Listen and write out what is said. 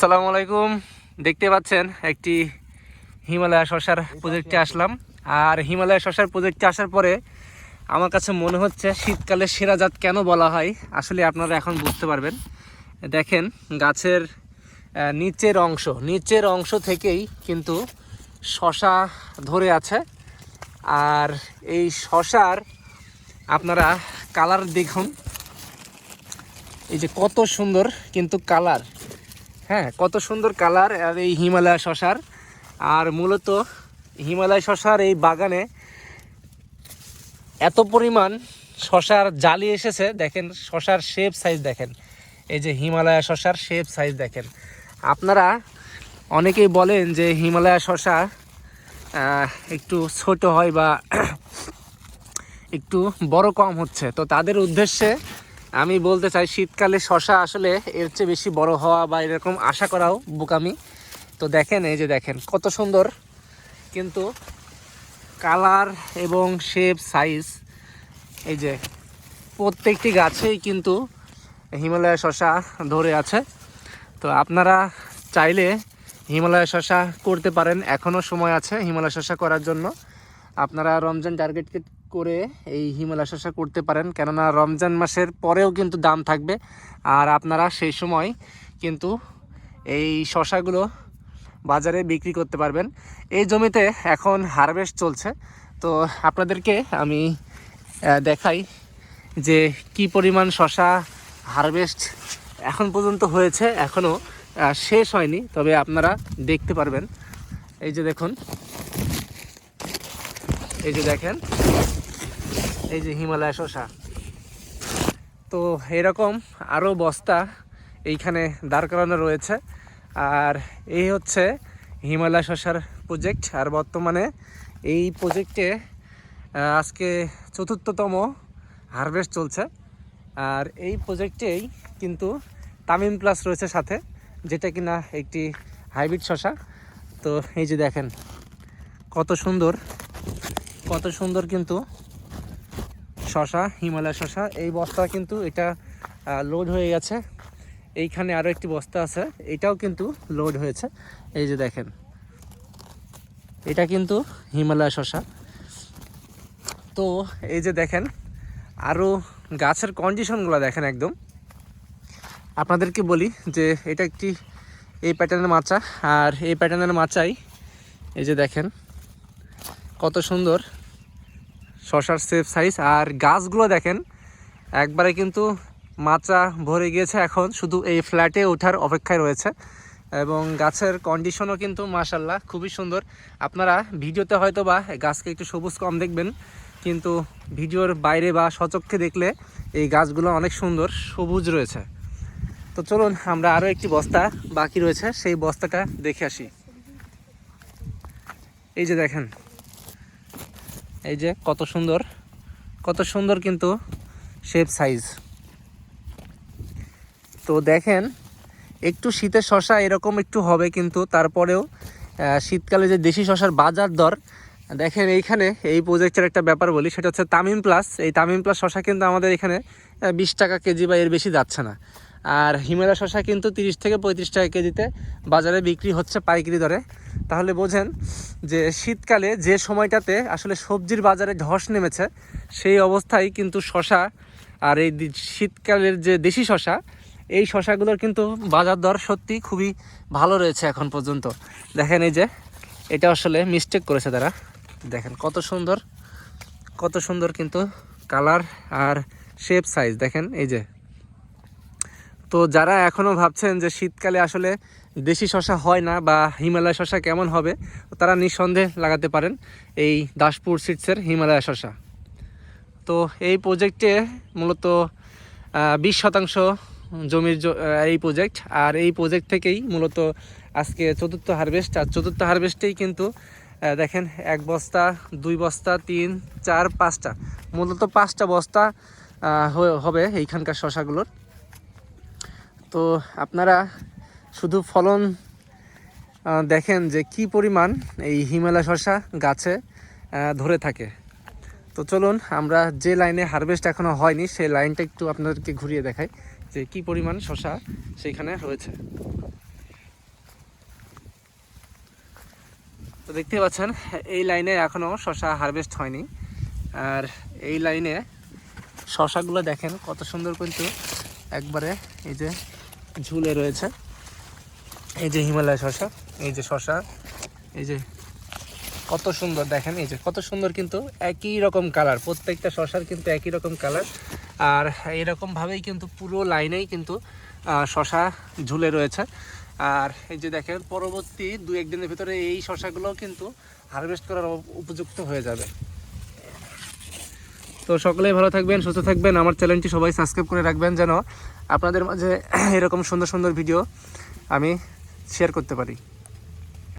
সালামু আলাইকুম। দেখতে পাচ্ছেন একটি হিমালয়া শশার প্রজেক্টে আসলাম। আর হিমালয়া শশার প্রজেক্টে আসার পরে আমার কাছে মনে হচ্ছে শীতকালে সেরা জাত কেন বলা হয়? আসলে আপনারা এখন বুঝতে পারবেন। দেখেন গাছের নিচের অংশ নিচের অংশ থেকেই কিন্তু শশা ধরে আছে। আর এই শশার আপনারা কালার দেখুন। এই যে কত সুন্দর কিন্তু কালার। হ্যাঁ কত সুন্দর কালার, আর এই হিমালয় শশার। আর মূলত হিমালয় শশার এই বাগানে এত পরিমাণ শশার জালি এসেছে। দেখেন, শশার শেপ সাইজ দেখেন। এই যে হিমালয়া শশার শেপ সাইজ দেখেন। আপনারা অনেকেই বলেন যে হিমালয়া শশা একটু ছোট হয় বা একটু বড় কম হচ্ছে। তো তাদের উদ্দেশ্যে আমি বলতে চাই, শীতকালে শশা আসলে এর চেয়ে বেশি বড় হওয়া বা এরকম আশা করাও বোকামি। তো দেখেন, এই যে দেখেন, কত সুন্দর। কিন্তু কালার এবং শেপ, সাইজ, এই যে প্রত্যেকটি গাছেই কিন্তু হিমালয় শশা ধরে আছে। তো আপনারা চাইলে হিমালয় শশা করতে পারেন। এখনও সময় আছে হিমালয় শশা করার জন্য। আপনারা রমজান টার্গেট করে এই হিমালয় শসা করতে পারেন। কেননা রমজান মাসের পরেও কিন্তু দাম থাকবে। আর আপনারা সেই সময় কিন্তু এই শশাগুলো বাজারে বিক্রি করতে পারবেন। এই জমিতে এখন হারভেস্ট চলছে। তো আপনাদেরকে আমি দেখাই যে কি পরিমাণ শশা হারভেস্ট এখন পর্যন্ত হয়েছে। এখনও শেষ হয়নি, তবে আপনারা দেখতে পারবেন। এই যে দেখুন। এই যে দেখেন। এই যে হিমালয় শশা তো এরকম আরও বস্তা এইখানে দাঁড় করানো রয়েছে। আর এই হচ্ছে হিমালয় শশার প্রজেক্ট আর বর্তমানে এই প্রজেক্টে আজকে চতুর্থতম হারভেস্ট চলছে। আর এই প্রজেক্টেই কিন্তু তামিম প্লাস রয়েছে সাথে, যেটা কিনা একটি হাইব্রিড শশা তো এই যে দেখেন, কত সুন্দর কত সুন্দর কিন্তু শশা হিমালয় শশা, এই বস্তা কিন্তু এটা লোড হয়ে গেছে। এইখানে আরও একটি বস্তা আছে, এটাও কিন্তু লোড হয়েছে। এই যে দেখেন, এটা কিন্তু হিমালয় শশা। তো এই যে দেখেন আরও গাছের কন্ডিশনগুলো দেখেন একদম। আপনাদেরকে বলি যে এটা একটি এই প্যাটার্নের মাচা, আর এই প্যাটার্নের মাচাই, এই যে দেখেন, কত সুন্দর। শশার সেফ সাইজ আর গাছগুলো দেখেন, একবারে কিন্তু মাচা ভরে গিয়েছে এখন, শুধু এই ফ্ল্যাটে ওঠার অপেক্ষায় রয়েছে। এবং গাছের কন্ডিশনও কিন্তু মাশাল্লাহ খুবই সুন্দর। আপনারা ভিডিওতে হয়তো বা গাছকে একটু সবুজ কম দেখবেন, কিন্তু ভিডিওর বাইরে বা সচক্ষে দেখলে এই গাছগুলো অনেক সুন্দর, সবুজ রয়েছে। তো চলুন, আমরা আরও একটি বস্তা বাকি রয়েছে, সেই বস্তাটা দেখে আসি। এই যে দেখেন এই যে কত সুন্দর কত সুন্দর কিন্তু শেপ সাইজ তো দেখেন, একটু শীতের শশা এরকম একটু হবে কিন্তু তারপরেও শীতকালে যে দেশি শশার বাজার দর, দেখেন এইখানে এই প্রজেক্টের একটা ব্যাপার বলি, সেটা হচ্ছে তামিম প্লাস এই তামিম প্লাস শশা কিন্তু আমাদের এখানে বিশ টাকা কেজি বা এর বেশি যাচ্ছে না। আর হিমালয় শশা কিন্তু তিরিশ থেকে পঁয়ত্রিশ টাকা কেজিতে বাজারে বিক্রি হচ্ছে পাইকারি দরে। তাহলে বোঝেন যে শীতকালে যে সময়টাতে আসলে সবজির বাজারে ধস নেমেছে, সেই অবস্থায় কিন্তু শশা আর এই শীতকালের যে দেশি শশা, এই শশাগুলোর কিন্তু বাজার দর সত্যি খুবই ভালো রয়েছে এখন পর্যন্ত। দেখেন এই যে, এটা আসলে মিস্টেক করেছে তারা। দেখেন কত সুন্দর কত সুন্দর কিন্তু কালার আর শেপ সাইজ দেখেন এই যে। তো যারা এখনও ভাবছেন যে শীতকালে আসলে দেশি শশা হয় না বা হিমালয় শশা কেমন হবে, তারা নিঃসন্দেহে লাগাতে পারেন এই দাসপুর সিটসের হিমালয় শশা তো এই প্রজেক্টে মূলত বিশ শতাংশ জমির এই প্রজেক্ট আর এই প্রজেক্ট থেকেই মূলত আজকে চতুর্থ হারভেস্ট আর চতুর্থ হারভেস্টেই কিন্তু দেখেন এক বস্তা, দুই বস্তা, তিন, চার, পাঁচটা, মূলত পাঁচটা বস্তা হবে এইখানকার শশাগুলোর তো আপনারা শুধু ফলন দেখেন যে কি পরিমাণ এই হিমালয় শশা গাছে ধরে থাকে। তো চলুন, আমরা যে লাইনে হারভেস্ট এখনও হয়নি, সেই লাইনটা একটু আপনাদেরকে ঘুরিয়ে দেখাই যে কি পরিমাণ শশা সেইখানে রয়েছে। তো দেখতে পাচ্ছেন, এই লাইনে এখনও শশা হারভেস্ট হয়নি। আর এই লাইনে শশাগুলো দেখেন কত সুন্দর কিন্তু একবারে এই যে ঝুলে রয়েছে। এই যে হিমালয় শশা, এই যে শশা, এই যে কত সুন্দর দেখেন, এই যে কত সুন্দর কিন্তু একই রকম কালার প্রত্যেকটা শশার কিন্তু একই রকম কালার আর এরকমভাবেই কিন্তু পুরো লাইনেই কিন্তু শশা ঝুলে রয়েছে। আর এই যে দেখেন, পরবর্তী দু একদিনের ভিতরে এই শশাগুলো কিন্তু হারভেস্ট করার উপযুক্ত হয়ে যাবে। তো সকলেই ভালো থাকবেন, সুস্থ থাকবেন। আমার চ্যানেলটি সবাই সাবস্ক্রাইব করে রাখবেন যেন আপনাদের মাঝে এরকম সুন্দর সুন্দর ভিডিও আমি শেয়ার করতে পারি।